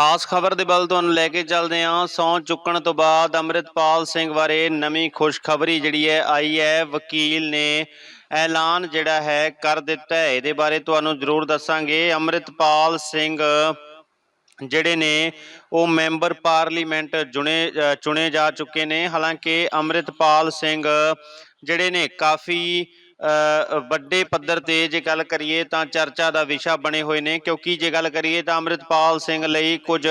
ਖਾਸ ਖਬਰ ਦੇ ਵੱਲ ਤੁਹਾਨੂੰ ਲੈ ਕੇ ਚੱਲਦੇ ਹਾਂ। ਸੌਂ ਚੁੱਕਣ ਤੋਂ ਬਾਅਦ ਅੰਮ੍ਰਿਤਪਾਲ ਸਿੰਘ ਬਾਰੇ ਨਵੀਂ ਖੁਸ਼ਖਬਰੀ ਜਿਹੜੀ ਹੈ, ਆਈ ਹੈ। ਵਕੀਲ ਨੇ ਐਲਾਨ ਜਿਹੜਾ ਹੈ ਕਰ ਦਿੱਤਾ ਹੈ। ਇਹਦੇ ਬਾਰੇ ਤੁਹਾਨੂੰ ਜ਼ਰੂਰ ਦੱਸਾਂਗੇ। ਅੰਮ੍ਰਿਤਪਾਲ ਸਿੰਘ ਜਿਹੜੇ ਨੇ, ਉਹ ਮੈਂਬਰ ਪਾਰਲੀਮੈਂਟ ਚੁਣੇ ਚੁਣੇ ਜਾ ਚੁੱਕੇ ਨੇ। ਹਾਲਾਂਕਿ ਅੰਮ੍ਰਿਤਪਾਲ ਸਿੰਘ ਜਿਹੜੇ ਨੇ, ਕਾਫੀ ਵੱਡੇ ਪੱਧਰ ਤੇ ਜੇ ਗੱਲ ਕਰੀਏ ਤਾਂ ਚਰਚਾ ਦਾ ਵਿਸ਼ਾ ਬਣੇ ਹੋਏ ਨੇ, ਕਿਉਂਕਿ ਜੇ ਗੱਲ ਕਰੀਏ ਤਾਂ ਅੰਮ੍ਰਿਤਪਾਲ ਸਿੰਘ ਲਈ ਕੁਝ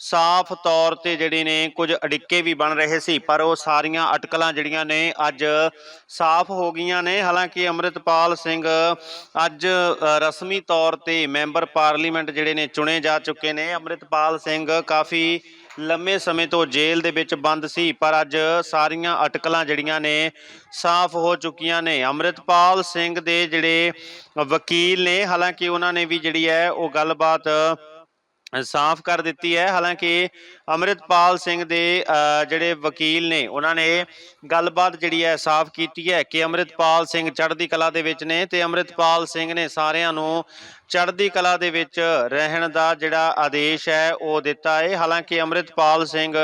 ਸਾਫ਼ ਤੌਰ ਤੇ ਜਿਹੜੇ ਨੇ, ਕੁਝ ਅੜਿੱਕੇ ਵੀ ਬਣ ਰਹੇ ਸੀ, ਪਰ ਉਹ ਸਾਰੀਆਂ ਅਟਕਲਾਂ ਜਿਹੜੀਆਂ ਨੇ ਅੱਜ ਸਾਫ਼ ਹੋ ਗਈਆਂ ਨੇ। ਹਾਲਾਂਕਿ ਅੰਮ੍ਰਿਤਪਾਲ ਸਿੰਘ ਅੱਜ ਰਸਮੀ ਤੌਰ ਤੇ ਮੈਂਬਰ ਪਾਰਲੀਮੈਂਟ ਜਿਹੜੇ ਨੇ ਚੁਣੇ ਜਾ ਚੁੱਕੇ ਨੇ। ਅੰਮ੍ਰਿਤਪਾਲ ਸਿੰਘ ਕਾਫੀ ਲੰਮੇ ਸਮੇਂ ਤੋਂ ਜੇਲ੍ਹ ਦੇ ਵਿੱਚ ਬੰਦ ਸੀ, ਪਰ ਅੱਜ ਸਾਰੀਆਂ ਅਟਕਲਾਂ ਜਿਹੜੀਆਂ ਨੇ ਸਾਫ਼ ਹੋ ਚੁੱਕੀਆਂ ਨੇ। ਅੰਮ੍ਰਿਤਪਾਲ ਸਿੰਘ ਦੇ ਜਿਹੜੇ ਵਕੀਲ ਨੇ, ਹਾਲਾਂਕਿ ਉਹਨਾਂ ਨੇ ਵੀ ਜਿਹੜੀ ਹੈ ਉਹ ਗੱਲਬਾਤ ਸਾਫ਼ ਕਰ ਦਿੱਤੀ ਹੈ। ਹਾਲਾਂਕਿ ਅੰਮ੍ਰਿਤਪਾਲ ਸਿੰਘ ਦੇ ਜਿਹੜੇ ਵਕੀਲ ਨੇ, ਉਹਨਾਂ ਨੇ ਗੱਲਬਾਤ ਜਿਹੜੀ ਹੈ, ਸਾਫ਼ ਕੀਤੀ ਹੈ ਕਿ ਅੰਮ੍ਰਿਤਪਾਲ ਸਿੰਘ ਚੜ੍ਹਦੀ ਕਲਾ ਦੇ ਵਿੱਚ ਨੇ ਤੇ ਅੰਮ੍ਰਿਤਪਾਲ ਸਿੰਘ ਨੇ ਸਾਰਿਆਂ ਨੂੰ ਚੜ੍ਹਦੀ ਕਲਾ ਦੇ ਵਿੱਚ ਰਹਿਣ ਦਾ ਜਿਹੜਾ ਆਦੇਸ਼ ਹੈ, ਉਹ ਦਿੱਤਾ ਹੈ। ਹਾਲਾਂਕਿ ਅੰਮ੍ਰਿਤਪਾਲ ਸਿੰਘ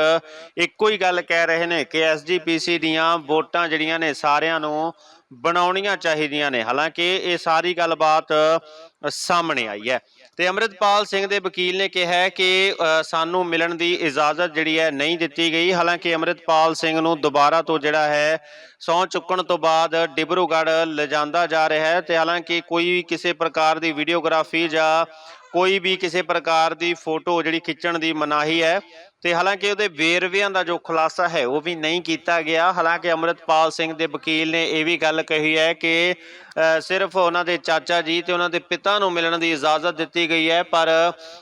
ਇੱਕੋ ਹੀ ਗੱਲ ਕਹਿ ਰਹੇ ਨੇ ਕਿ ਐਸਜੀਪੀਸੀ ਦੀਆਂ ਵੋਟਾਂ ਜਿਹੜੀਆਂ ਨੇ, ਸਾਰਿਆਂ ਨੂੰ ਬਣਾਉਣੀਆਂ ਚਾਹੀਦੀਆਂ ਨੇ। ਹਾਲਾਂਕਿ ਇਹ ਸਾਰੀ ਗੱਲਬਾਤ ਸਾਹਮਣੇ ਆਈ ਹੈ। ਤੇ ਅੰਮ੍ਰਿਤਪਾਲ ਸਿੰਘ ਦੇ ਵਕੀਲ ਨੇ ਕਿਹਾ ਹੈ ਕਿ ਸਾਨੂੰ ਮਿਲਣ ਦੀ ਇਜਾਜ਼ਤ ਜਿਹੜੀ ਹੈ ਨਹੀਂ ਦਿੱਤੀ ਗਈ। ਹਾਲਾਂਕਿ ਅੰਮ੍ਰਿਤਪਾਲ ਸਿੰਘ ਨੂੰ ਦੁਬਾਰਾ ਤੋਂ ਜਿਹੜਾ ਹੈ, ਸਹੁੰ ਚੁੱਕਣ ਤੋਂ ਬਾਅਦ ਡਿਬਰੂਗੜ੍ਹ ਲਿਜਾਂਦਾ ਜਾ ਰਿਹਾ ਹੈ ਤੇ ਹਾਲਾਂਕਿ ਕੋਈ ਵੀ ਕਿਸੇ ਪ੍ਰਕਾਰ ਦੀ ਵੀਡੀਓਗ੍ਰਾਫੀ ਜਾਂ ਕੋਈ ਵੀ ਕਿਸੇ ਪ੍ਰਕਾਰ ਦੀ ਫੋਟੋ ਜਿਹੜੀ ਖਿੱਚਣ ਦੀ ਮਨਾਹੀ ਹੈ, ਤੇ ਹਾਲਾਂਕਿ ਉਹਦੇ ਵੇਰਵਿਆਂ ਦਾ ਜੋ ਖੁਲਾਸਾ ਹੈ, ਉਹ ਵੀ ਨਹੀਂ ਕੀਤਾ ਗਿਆ। ਹਾਲਾਂਕਿ ਅੰਮ੍ਰਿਤਪਾਲ ਸਿੰਘ ਦੇ ਵਕੀਲ ਨੇ ਇਹ ਵੀ ਗੱਲ ਕਹੀ ਹੈ ਕਿ ਸਿਰਫ ਉਹਨਾਂ ਦੇ ਚਾਚਾ ਜੀ ਤੇ ਉਹਨਾਂ ਦੇ ਪਿਤਾ ਨੂੰ ਮਿਲਣ ਦੀ ਇਜਾਜ਼ਤ ਦਿੱਤੀ ਗਈ ਹੈ, ਪਰ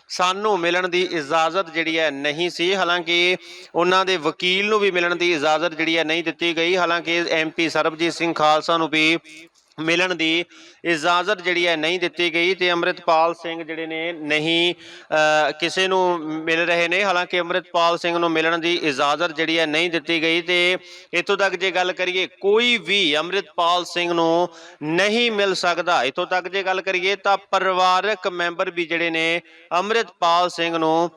ਸਾਨੂੰ ਮਿਲਣ ਦੀ ਇਜਾਜ਼ਤ ਜਿਹੜੀ ਹੈ ਨਹੀਂ ਸੀ। ਹਾਲਾਂਕਿ ਉਹਨਾਂ ਦੇ ਵਕੀਲ ਨੂੰ ਵੀ ਮਿਲਣ ਦੀ ਇਜਾਜ਼ਤ ਜਿਹੜੀ ਹੈ ਨਹੀਂ ਦਿੱਤੀ ਗਈ। ਹਾਲਾਂਕਿ ਐਮਪੀ ਸਰਬਜੀਤ ਸਿੰਘ ਖਾਲਸਾ ਨੂੰ ਵੀ ਮਿਲਣ ਦੀ ਇਜਾਜ਼ਤ ਜਿਹੜੀ ਹੈ ਨਹੀਂ ਦਿੱਤੀ ਗਈ ਤੇ ਅੰਮ੍ਰਿਤਪਾਲ ਸਿੰਘ ਜਿਹੜੇ ਨੇ ਨਹੀਂ ਕਿਸੇ ਨੂੰ ਮਿਲ ਰਹੇ ਨੇ। ਹਾਲਾਂਕਿ ਅੰਮ੍ਰਿਤਪਾਲ ਸਿੰਘ ਨੂੰ ਮਿਲਣ ਦੀ ਇਜਾਜ਼ਤ ਜਿਹੜੀ ਹੈ ਨਹੀਂ ਦਿੱਤੀ ਗਈ ਤੇ ਇੱਥੋਂ ਤੱਕ ਜੇ ਗੱਲ ਕਰੀਏ, ਕੋਈ ਵੀ ਅੰਮ੍ਰਿਤਪਾਲ ਸਿੰਘ ਨੂੰ ਨਹੀਂ ਮਿਲ ਸਕਦਾ। ਇੱਥੋਂ ਤੱਕ ਜੇ ਗੱਲ ਕਰੀਏ ਤਾਂ ਪਰਿਵਾਰਕ ਮੈਂਬਰ ਵੀ ਜਿਹੜੇ ਨੇ ਅੰਮ੍ਰਿਤਪਾਲ ਸਿੰਘ ਨੂੰ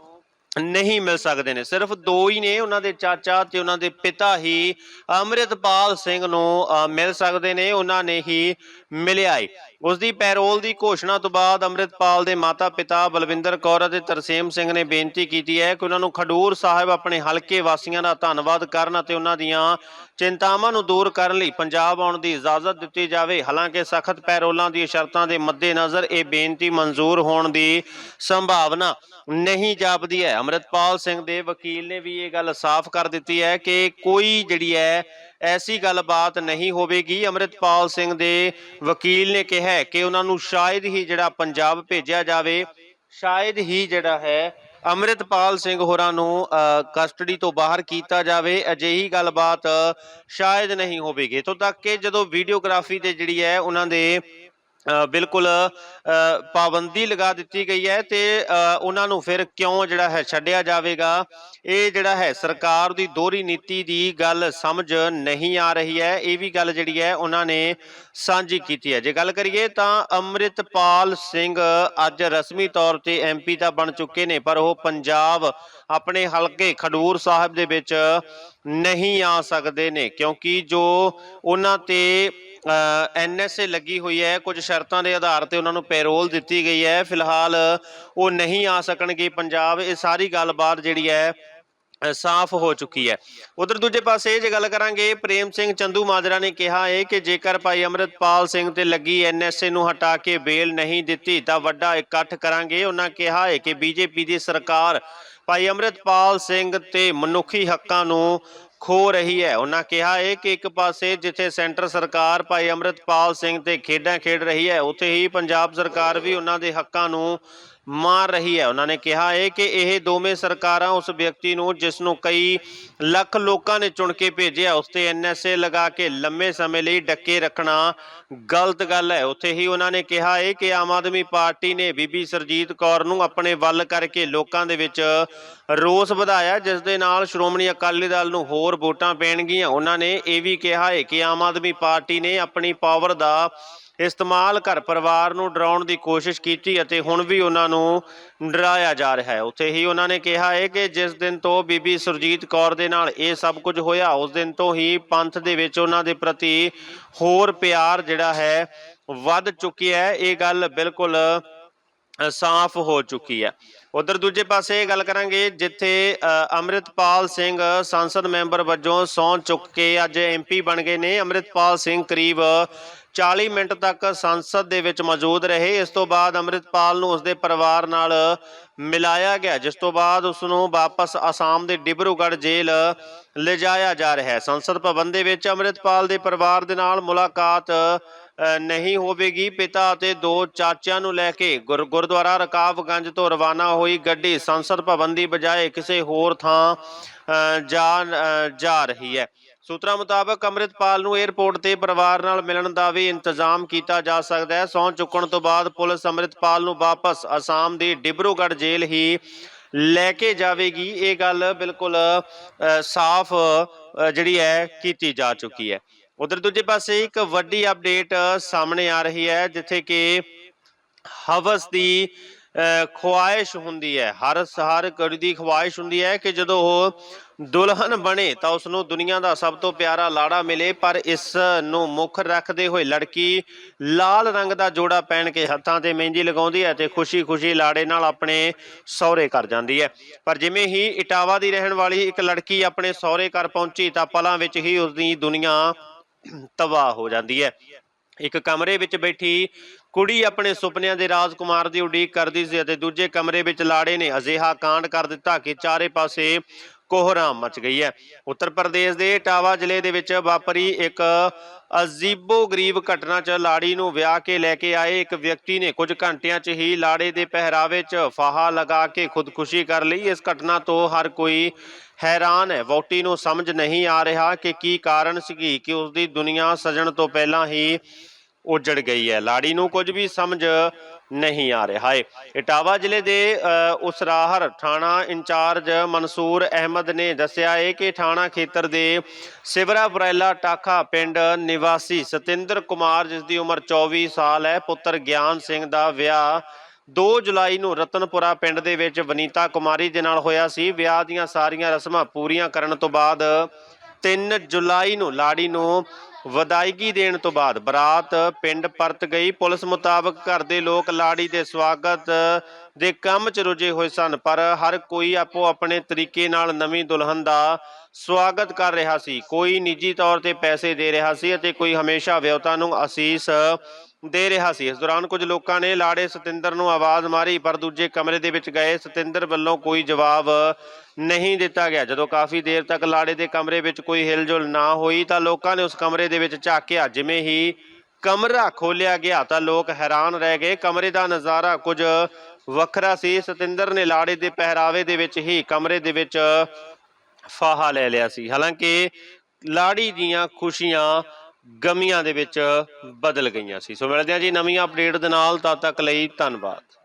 ਨਹੀਂ ਮਿਲ ਸਕਦੇ ਨੇ। ਸਿਰਫ ਦੋ ਹੀ ਨੇ ਉਹਨਾਂ ਦੇ ਚਾਚਾ ਤੇ ਉਹਨਾਂ ਦੇ ਪਿਤਾ ਹੀ ਅੰਮ੍ਰਿਤਪਾਲ ਸਿੰਘ ਨੂੰ ਮਿਲ ਸਕਦੇ ਨੇ। ਉਹਨਾਂ ਨੇ ਹੀ ਮਿਲਿਆ ਏ। ਉਸ ਦੀ ਪੈਰੋਲ ਦੀ ਘੋਸ਼ਣਾ ਤੋਂ ਬਾਅਦ ਅੰਮ੍ਰਿਤਪਾਲ ਦੇ ਮਾਤਾ-ਪਿਤਾ ਬਲਵਿੰਦਰ ਕੌਰ ਅਤੇ ਤਰਸੇਮ ਸਿੰਘ ਨੇ ਬੇਨਤੀ ਕੀਤੀ ਹੈ ਕਿ ਉਹਨਾਂ ਨੂੰ ਖਡੂਰ ਸਾਹਿਬ ਆਪਣੇ ਹਲਕੇ ਵਾਸੀਆਂ ਦਾ ਧੰਨਵਾਦ ਕਰਨ ਅਤੇ ਉਹਨਾਂ ਦੀਆਂ ਚਿੰਤਾਵਾਂ ਨੂੰ ਦੂਰ ਕਰਨ ਲਈ ਪੰਜਾਬ ਆਉਣ ਦੀ ਇਜਾਜ਼ਤ ਦਿੱਤੀ ਜਾਵੇ। ਹਾਲਾਂਕਿ ਸਖਤ ਪੈਰੋਲਾਂ ਦੀ ਸ਼ਰਤਾਂ ਦੇ ਮੱਦੇਨਜ਼ਰ ਇਹ ਬੇਨਤੀ ਮਨਜ਼ੂਰ ਹੋਣ ਦੀ ਸੰਭਾਵਨਾ ਨਹੀਂ ਜਾਪਦੀ ਹੈ। ਅੰਮ੍ਰਿਤਪਾਲ ਸਿੰਘ ਦੇ ਵਕੀਲ ਨੇ ਵੀ ਇਹ ਗੱਲ ਸਾਫ਼ ਕਰ ਦਿੱਤੀ ਹੈ ਕਿ ਕੋਈ ਜਿਹੜੀ ਹੈ, ਐਸੀ ਗੱਲਬਾਤ ਨਹੀਂ ਹੋਵੇਗੀ। ਅੰਮ੍ਰਿਤਪਾਲ ਸਿੰਘ ਦੇ ਵਕੀਲ ਨੇ ਕਿਹਾ ਕਿ ਉਹਨਾਂ ਨੂੰ ਸ਼ਾਇਦ ਹੀ ਜਿਹੜਾ ਪੰਜਾਬ ਭੇਜਿਆ ਜਾਵੇ, ਸ਼ਾਇਦ ਹੀ ਜਿਹੜਾ ਹੈ, ਅੰਮ੍ਰਿਤਪਾਲ ਸਿੰਘ ਹੋਰਾਂ ਨੂੰ ਕਸਟਡੀ ਤੋਂ ਬਾਹਰ ਕੀਤਾ ਜਾਵੇ। ਅਜਿਹੀ ਗੱਲਬਾਤ ਸ਼ਾਇਦ ਨਹੀਂ ਹੋਵੇਗੀ। ਇਥੋਂ ਤੱਕ ਕਿ ਜਦੋਂ ਵੀਡੀਓਗ੍ਰਾਫੀ ਤੇ ਜਿਹੜੀ ਹੈ, ਉਹਨਾਂ ਦੇ ਬਿਲਕੁਲ ਪਾਬੰਦੀ ਲਗਾ ਦਿੱਤੀ ਗਈ ਹੈ ਤੇ ਉਹਨਾਂ ਨੂੰ ਫਿਰ ਕਿਉਂ ਜਿਹੜਾ ਹੈ ਛੱਡਿਆ ਜਾਵੇਗਾ? ਇਹ ਜਿਹੜਾ ਹੈ ਸਰਕਾਰ ਦੀ ਦੋਹਰੀ ਨੀਤੀ ਦੀ ਗੱਲ ਸਮਝ ਨਹੀਂ ਆ ਰਹੀ ਹੈ। ਇਹ ਵੀ ਗੱਲ ਜਿਹੜੀ ਹੈ ਉਹਨਾਂ ਨੇ ਸਾਂਝੀ ਕੀਤੀ ਹੈ। ਜੇ ਗੱਲ ਕਰੀਏ ਤਾਂ ਅੰਮ੍ਰਿਤਪਾਲ ਸਿੰਘ ਅੱਜ ਰਸਮੀ ਤੌਰ ਤੇ ਐਮਪੀ ਤਾਂ ਬਣ ਚੁੱਕੇ ਨੇ, ਪਰ ਉਹ ਪੰਜਾਬ ਆਪਣੇ ਹਲਕੇ ਖਡੂਰ ਸਾਹਿਬ ਦੇ ਵਿੱਚ ਨਹੀਂ ਆ ਸਕਦੇ ਨੇ, ਕਿਉਂਕਿ ਜੋ ਉਹਨਾਂ ਤੇ ਐਨਐਸਏ ਲੱਗੀ ਹੋਈ ਹੈ। ਕੁਝ ਸ਼ਰਤਾਂ ਦੇ ਆਧਾਰ ਤੇ ਉਹਨਾਂ ਨੂੰ ਪੈਰੋਲ ਦਿੱਤੀ ਗਈ ਹੈ। ਫਿਲਹਾਲ ਉਹ ਨਹੀਂ ਆ ਸਕਣਗੇ ਪੰਜਾਬ। ਇਹ ਸਾਰੀ ਗੱਲਬਾਤ ਜਿਹੜੀ ਹੈ ਸਾਫ਼ ਹੋ ਚੁੱਕੀ ਹੈ। ਉਧਰ ਦੂਜੇ ਪਾਸੇ ਜੇ ਗੱਲ ਕਰਾਂਗੇ, ਪ੍ਰੇਮ ਸਿੰਘ ਚੰਦੂ ਮਾਜਰਾ ਨੇ ਕਿਹਾ ਹੈ ਕਿ ਜੇਕਰ ਭਾਈ ਅੰਮ੍ਰਿਤਪਾਲ ਸਿੰਘ ਤੇ ਲੱਗੀ ਐਨਐਸਏ ਨੂੰ ਹਟਾ ਕੇ ਬੇਲ ਨਹੀਂ ਦਿੱਤੀ, ਤਾਂ ਵੱਡਾ ਇਕੱਠ ਕਰਾਂਗੇ। ਉਹਨਾਂ ਕਿਹਾ ਹੈ ਕਿ ਬੀਜੇਪੀ ਦੀ ਸਰਕਾਰ ਭਾਈ ਅੰਮ੍ਰਿਤਪਾਲ ਸਿੰਘ ਤੇ ਮਨੁੱਖੀ ਹੱਕਾਂ ਨੂੰ ਖੋ ਰਹੀ ਹੈ। ਉਹਨਾਂ ਕਿਹਾ ਹੈ ਕਿ ਇੱਕ ਪਾਸੇ ਜਿੱਥੇ ਸੈਂਟਰ ਸਰਕਾਰ ਭਾਈ ਅੰਮ੍ਰਿਤਪਾਲ ਸਿੰਘ ਤੇ ਖੇਡਾਂ ਖੇਡ ਰਹੀ ਹੈ, ਉੱਥੇ ਹੀ ਪੰਜਾਬ ਸਰਕਾਰ ਵੀ ਉਹਨਾਂ ਦੇ ਹੱਕਾਂ ਨੂੰ ਮਾਰ ਰਹੀ ਹੈ। ਉਹਨਾਂ ਨੇ ਕਿਹਾ ਹੈ ਕਿ ਇਹ ਦੋਵੇਂ ਸਰਕਾਰਾਂ ਉਸ ਵਿਅਕਤੀ ਨੂੰ, ਜਿਸ ਨੂੰ ਕਈ ਲੱਖ ਲੋਕਾਂ ਨੇ ਚੁਣ ਕੇ ਭੇਜਿਆ, ਉਸ ਤੇ ਐਨਐਸਏ ਲਗਾ ਕੇ ਲੰਮੇ ਸਮੇਂ ਲਈ ਡੱਕੇ ਰੱਖਣਾ ਗਲਤ ਗੱਲ ਹੈ। ਉੱਥੇ ਹੀ ਉਹਨਾਂ ਨੇ ਕਿਹਾ ਹੈ ਕਿ ਆਮ ਆਦਮੀ ਪਾਰਟੀ ਨੇ ਬੀਬੀ ਸਰਜੀਤ ਕੌਰ ਨੂੰ ਆਪਣੇ ਵੱਲ ਕਰਕੇ ਲੋਕਾਂ ਦੇ ਵਿੱਚ ਰੋਸ ਵਧਾਇਆ, ਜਿਸ ਦੇ ਨਾਲ ਸ਼੍ਰੋਮਣੀ ਅਕਾਲੀ ਦਲ ਨੂੰ ਹੋਰ ਵੋਟਾਂ ਪੈਣਗੀਆਂ। ਉਹਨਾਂ ਨੇ ਇਹ ਵੀ ਕਿਹਾ ਹੈ ਕਿ ਆਮ ਆਦਮੀ ਪਾਰਟੀ ਨੇ ਆਪਣੀ ਪਾਵਰ ਦਾ ਇਸਤੇਮਾਲ ਘਰ ਪਰਿਵਾਰ ਨੂੰ ਡਰਾਉਣ ਦੀ ਕੋਸ਼ਿਸ਼ ਕੀਤੀ ਅਤੇ ਹੁਣ ਵੀ ਉਹਨਾਂ ਨੂੰ ਡਰਾਇਆ ਜਾ ਰਿਹਾ ਹੈ। ਉੱਥੇ ਹੀ ਉਹਨਾਂ ਨੇ ਕਿਹਾ ਹੈ ਕਿ ਜਿਸ ਦਿਨ ਤੋਂ ਬੀਬੀ ਸੁਰਜੀਤ ਕੌਰ ਦੇ ਨਾਲ ਇਹ ਸਭ ਕੁਝ ਹੋਇਆ, ਉਸ ਦਿਨ ਤੋਂ ਹੀ ਪੰਥ ਦੇ ਵਿੱਚ ਉਹਨਾਂ ਦੇ ਪ੍ਰਤੀ ਹੋਰ ਪਿਆਰ ਜਿਹੜਾ ਹੈ ਵੱਧ ਚੁੱਕਿਆ ਹੈ। ਇਹ ਗੱਲ ਬਿਲਕੁਲ ਸਾਫ਼ ਹੋ ਚੁੱਕੀ ਹੈ। ਉਧਰ ਦੂਜੇ ਪਾਸੇ ਗੱਲ ਕਰਾਂਗੇ ਜਿੱਥੇ ਅ, ਅੰਮ੍ਰਿਤਪਾਲ ਸਿੰਘ ਸੰਸਦ ਮੈਂਬਰ ਵਜੋਂ ਸਹੁੰ ਚੁੱਕ ਕੇ ਅੱਜ ਐਮਪੀ ਬਣ ਗਏ ਨੇ। ਅੰਮ੍ਰਿਤਪਾਲ ਸਿੰਘ ਕਰੀਬ 40 ਮਿੰਟ ਤੱਕ ਸੰਸਦ ਦੇ ਵਿੱਚ ਮੌਜੂਦ ਰਹੇ। ਇਸ ਤੋਂ ਬਾਅਦ ਅੰਮ੍ਰਿਤਪਾਲ ਨੂੰ ਉਸਦੇ ਪਰਿਵਾਰ ਨਾਲ ਮਿਲਾਇਆ ਗਿਆ ਜਿਸ ਤੋਂ ਬਾਅਦ ਉਸ ਨੂੰ ਵਾਪਸ ਅਸਾਮ ਦੇ ਡਿਬਰੂਗੜ੍ਹ ਜੇਲ੍ਹ ਲਿਜਾਇਆ ਜਾ ਰਿਹਾ ਹੈ। ਸੰਸਦ ਭਵਨ ਦੇ ਵਿੱਚ ਅੰਮ੍ਰਿਤਪਾਲ ਦੇ ਪਰਿਵਾਰ ਦੇ ਨਾਲ ਮੁਲਾਕਾਤ ਨਹੀਂ ਹੋਵੇਗੀ। ਪਿਤਾ ਅਤੇ ਦੋ ਚਾਚਿਆਂ ਨੂੰ ਲੈ ਕੇ ਗੁਰ- ਗੁਰਦੁਆਰਾ ਰਕਾਬਗੰਜ ਤੋਂ ਰਵਾਨਾ ਹੋਈ ਗੱਡੀ ਸੰਸਦ ਭਵਨ ਦੀ ਬਜਾਏ ਕਿਸੇ ਹੋਰ ਥਾਂ ਜਾ ਜਾ ਰਹੀ ਹੈ। ਸੂਤਰਾਂ ਮੁਤਾਬਕ ਅੰਮ੍ਰਿਤਪਾਲ ਨੂੰ 에ਅਰਪੋਰਟ ਤੇ ਪਰਿਵਾਰ ਨਾਲ ਮਿਲਣ ਦਾ ਵੀ ਇੰਤਜ਼ਾਮ ਕੀਤਾ ਜਾ ਸਕਦਾ ਹੈ। ਸਹੁੰ ਚੁੱਕਣ ਤੋਂ ਬਾਅਦ ਪੁਲਿਸ ਅੰਮ੍ਰਿਤਪਾਲ ਨੂੰ ਵਾਪਸ ਅਸਾਮ ਦੀ ਡਿਬਰੂਗੜ੍ਹ ਜੇਲ੍ਹ ਹੀ ਲੈ ਕੇ ਜਾਵੇਗੀ। ਇਹ ਗੱਲ ਬਿਲਕੁਲ ਸਾਫ਼ ਜਿਹੜੀ ਹੈ, ਕੀਤੀ ਜਾ ਚੁੱਕੀ ਹੈ। ਉਧਰ ਦੂਜੇ ਪਾਸੇ ਇੱਕ ਵੱਡੀ ਅਪਡੇਟ ਸਾਹਮਣੇ ਆ ਰਹੀ ਹੈ ਜਿੱਥੇ ਕਿ ਹਵਸ ਦੀ ਅ, ਖੁਆਇਸ਼ ਹੁੰਦੀ ਹੈ। ਹਰ ਹਰ ਕੁੜੀ ਦੀ ਖੁਆਇਸ਼ ਹੁੰਦੀ ਹੈ ਕਿ ਜਦੋਂ ਉਹ ਦੁਲਹਨ ਬਣੇ ਤਾਂ ਉਸ ਨੂੰ ਦੁਨੀਆ ਦਾ ਸਭ ਤੋਂ ਪਿਆਰਾ ਲਾੜਾ ਮਿਲੇ ਪਰ ਇਸ ਨੂੰ ਮੁੱਖ ਰੱਖਦੇ ਹੋਏ ਲੜਕੀ ਲਾਲ ਰੰਗ ਦਾ ਜੋੜਾ ਪਹਿਨ ਕੇ ਹੱਥਾਂ ਤੇ ਮਹਿੰਦੀ ਲਗਾਉਂਦੀ ਹੈ ਤੇ ਖੁਸ਼ੀ-ਖੁਸ਼ੀ ਲਾੜੇ ਨਾਲ ਆਪਣੇ ਸਹੁਰੇ ਘਰ ਜਾਂਦੀ ਹੈ। ਪਰ ਜਿਵੇਂ ਹੀ ਇਟਾਵਾ ਦੀ ਰਹਿਣ ਵਾਲੀ ਇੱਕ ਲੜਕੀ ਆਪਣੇ ਸਹੁਰੇ ਘਰ ਪਹੁੰਚੀ ਤਾਂ ਪਲਾਂ ਵਿੱਚ ਹੀ ਉਸ ਦੀ ਦੁਨੀਆ ਤਬਾਹ ਹੋ ਜਾਂਦੀ ਹੈ। ਇੱਕ ਕਮਰੇ ਵਿੱਚ ਬੈਠੀ ਕੁੜੀ ਆਪਣੇ ਸੁਪਨਿਆਂ ਦੇ ਰਾਜਕੁਮਾਰ ਦੀ ਉਡੀਕ ਕਰਦੀ ਸੀ ਅਤੇ ਦੂਜੇ ਕਮਰੇ ਵਿੱਚ ਲਾੜੇ ਨੇ ਅਜਿਹਾ ਕਾਂਡ ਕਰ ਦਿੱਤਾ ਕਿ ਚਾਰੇ ਪਾਸੇ ਕੋਹਰਾਮ ਮਚ ਗਈ ਹੈ। ਉੱਤਰ ਪ੍ਰਦੇਸ਼ ਦੇ ਟਾਵਾ ਜ਼ਿਲ੍ਹੇ ਦੇ ਵਿੱਚ ਵਾਪਰੀ ਇੱਕ ਅਜੀਬੋ ਗਰੀਬ ਘਟਨਾ 'ਚ ਲਾੜੀ ਨੂੰ ਵਿਆਹ ਕੇ ਲੈ ਕੇ ਆਏ ਇੱਕ ਵਿਅਕਤੀ ਨੇ ਕੁਝ ਘੰਟਿਆਂ 'ਚ ਹੀ ਲਾੜੇ ਦੇ ਪਹਿਰਾਵੇ 'ਚ ਫਾਹਾ ਲਗਾ ਕੇ ਖੁਦਕੁਸ਼ੀ ਕਰ ਲਈ। ਇਸ ਘਟਨਾ ਤੋਂ ਹਰ ਕੋਈ ਹੈਰਾਨ ਹੈ। ਵੋਟੀ ਨੂੰ ਸਮਝ ਨਹੀਂ ਆ ਰਿਹਾ ਕਿ ਕੀ ਕਾਰਨ ਸੀ ਕਿ ਉਸ ਦੀ ਦੁਨੀਆ ਸਜਣ ਤੋਂ ਪਹਿਲਾਂ ਹੀ ਉਜੜ ਗਈ ਹੈ। ਲਾੜੀ ਨੂੰ ਕੁਝ ਵੀ ਸਮਝ ਨਹੀਂ ਆ ਰਿਹਾ ਹੈ। ਇਟਾਵਾ ਜ਼ਿਲ੍ਹੇ ਦੇ ਅ, ਉਸਰਾਹਰ ਥਾਣਾ ਇੰਚਾਰਜ ਮਨਸੂਰ ਅਹਿਮਦ ਨੇ ਦੱਸਿਆ ਹੈ ਕਿ ਥਾਣਾ ਖੇਤਰ ਦੇ ਸਿਵਰਾ ਬਰੈਲਾ ਟਾਖਾ ਪਿੰਡ ਨਿਵਾਸੀ ਸਤਿੰਦਰ ਕੁਮਾਰ ਜਿਸ ਦੀ ਉਮਰ 24 ਸਾਲ ਹੈ ਪੁੱਤਰ ਗਿਆਨ ਸਿੰਘ ਦਾ ਵਿਆਹ 2 ਜੁਲਾਈ ਨੂੰ ਰਤਨਪੁਰਾ ਪਿੰਡ ਦੇ ਵਿੱਚ ਵਨੀਤਾ ਕੁਮਾਰੀ ਦੇ ਨਾਲ ਹੋਇਆ ਸੀ। ਵਿਆਹ ਦੀਆਂ ਸਾਰੀਆਂ ਰਸਮਾਂ ਪੂਰੀਆਂ ਕਰਨ ਤੋਂ ਬਾਅਦ 3 ਜੁਲਾਈ ਨੂੰ ਲਾੜੀ ਨੂੰ ਵਧਾਈਗੀ ਦੇਣ ਤੋਂ ਬਾਅਦ ਬਰਾਤ ਪਿੰਡ ਪਰਤ ਗਈ। ਪੁਲਿਸ ਮੁਤਾਬਕ ਘਰ ਦੇ ਲੋਕ ਲਾੜੀ ਦੇ ਸਵਾਗਤ ਦੇ ਕੰਮ 'ਚ ਰੁੱਝੇ ਹੋਏ ਸਨ, ਪਰ ਹਰ ਕੋਈ ਆਪੋ ਆਪਣੇ ਤਰੀਕੇ ਨਾਲ ਨਵੀਂ ਦੁਲਹਨ ਦਾ ਸਵਾਗਤ ਕਰ ਰਿਹਾ ਸੀ। ਕੋਈ ਨਿੱਜੀ ਤੌਰ ਤੇ ਪੈਸੇ ਦੇ ਰਿਹਾ ਸੀ ਅਤੇ ਕੋਈ ਹਮੇਸ਼ਾ ਵਿਆਹੁਤਾ ਨੂੰ ਅਸੀਸ ਦੇ ਰਿਹਾ ਸੀ। ਇਸ ਦੌਰਾਨ ਕੁਝ ਲੋਕਾਂ ਨੇ ਲਾੜੇ ਸਤਿੰਦਰ ਨੂੰ ਆਵਾਜ਼ ਮਾਰੀ, ਪਰ ਦੂਜੇ ਕਮਰੇ ਦੇ ਵਿੱਚ ਗਏ। ਸਤਿੰਦਰ ਵੱਲੋਂ ਕੋਈ ਜਵਾਬ ਨਹੀਂ ਦਿੱਤਾ ਗਿਆ। ਜਦੋਂ ਕਾਫੀ ਦੇਰ ਤੱਕ ਲਾੜੇ ਦੇ ਕਮਰੇ ਵਿੱਚ ਕੋਈ ਹਿਲਜੁਲ ਨਾ ਹੋਈ, ਤਾਂ ਲੋਕਾਂ ਨੇ ਉਸ ਕਮਰੇ ਦੇ ਵਿੱਚ ਝਾਕਿਆ। ਜਿਵੇਂ ਹੀ ਕਮਰਾ ਖੋਲਿਆ ਗਿਆ, ਤਾਂ ਲੋਕ ਹੈਰਾਨ ਰਹਿ ਗਏ। ਕਮਰੇ ਦਾ ਨਜ਼ਾਰਾ ਕੁਝ ਵੱਖਰਾ ਸੀ। ਸਤਿੰਦਰ ਨੇ ਲਾੜੇ ਦੇ ਪਹਿਰਾਵੇ ਦੇ ਵਿੱਚ ਹੀ ਕਮਰੇ ਦੇ ਵਿੱਚ ਫਾਹਾ ਲੈ ਲਿਆ ਸੀ। ਹਾਲਾਂਕਿ ਲਾੜੀ ਦੀਆਂ ਖੁਸ਼ੀਆਂ ਗਮੀਆਂ ਦੇ ਵਿੱਚ ਬਦਲ ਗਈਆਂ ਸੀ। ਸੋ ਮਿਲਦੇ ਹਾਂ ਜੀ ਨਵੀਂ ਅਪਡੇਟ ਦੇ ਨਾਲ, ਤਦ ਤੱਕ ਲਈ ਧੰਨਵਾਦ।